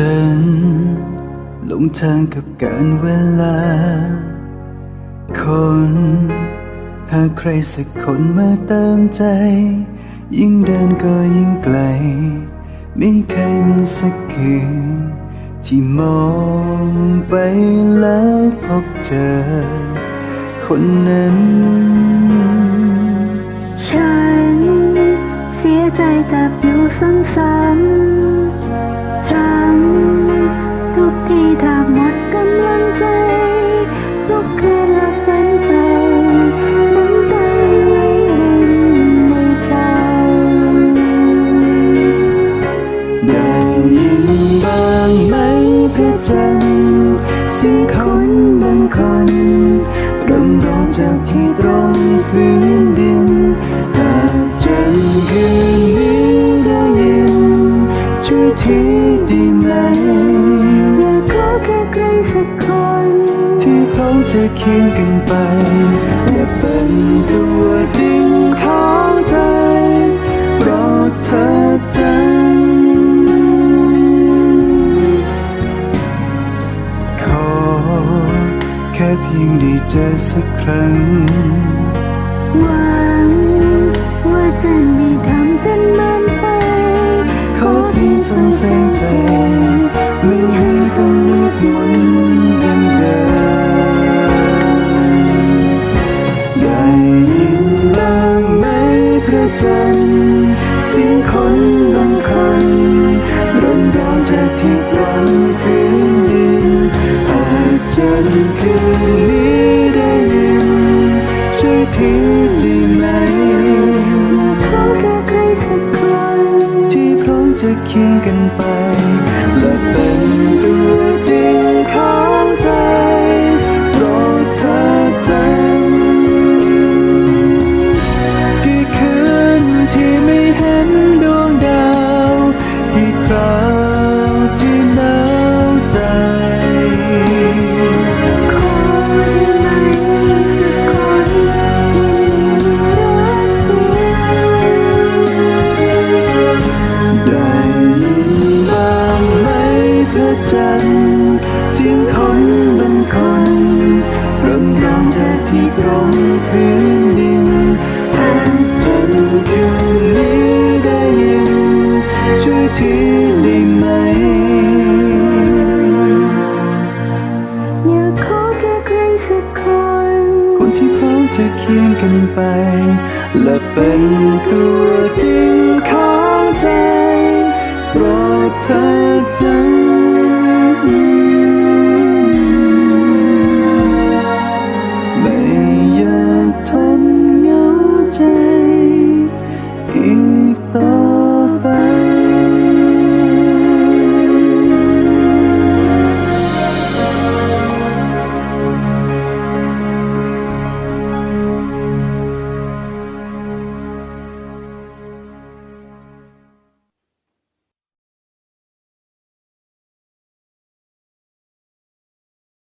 ฉันหลงทางกับการเวลา คนหาใครสักคนมาเติมใจ ยิ่งเดินก็ยิ่งไกล ไม่เคยมีสักคืน ที่มองไปแล้วพบเจอ คนนั้น ฉันเสียใจจับอยู่ซ้ำๆ พื้นดินหากจันทร์คืนนี้ได้ยินช่วยทีได้ไหมอยากขอแค่ใครสักคน ที่พร้อมจะเคียงกันไป และเป็นตัวจริงของใจ รอเธอจังขอแค่เพียงได้เจอสักครั้ง หวัง ว่าจะไม่ทำเป็นมันไป ขอเพียงส่องแสงใจ ไม่ให้ต้องลุกมนดังเดิมได้ยินบ้างไหมพระจันทร์สียงคนบางคนร้องร้องจากที่ตรงพื้ เคียงกันไปและเป็น รำร้องจากที่ตรงพื้นดินหากจันทร์คืนนี้ได้ยิน ช่วยทีได้ไหม อยากขอแค่ใครสักคน คนที่พร้อมจะเคียงกันไป และเป็นตัวจริงของใจโปรดเธอจัง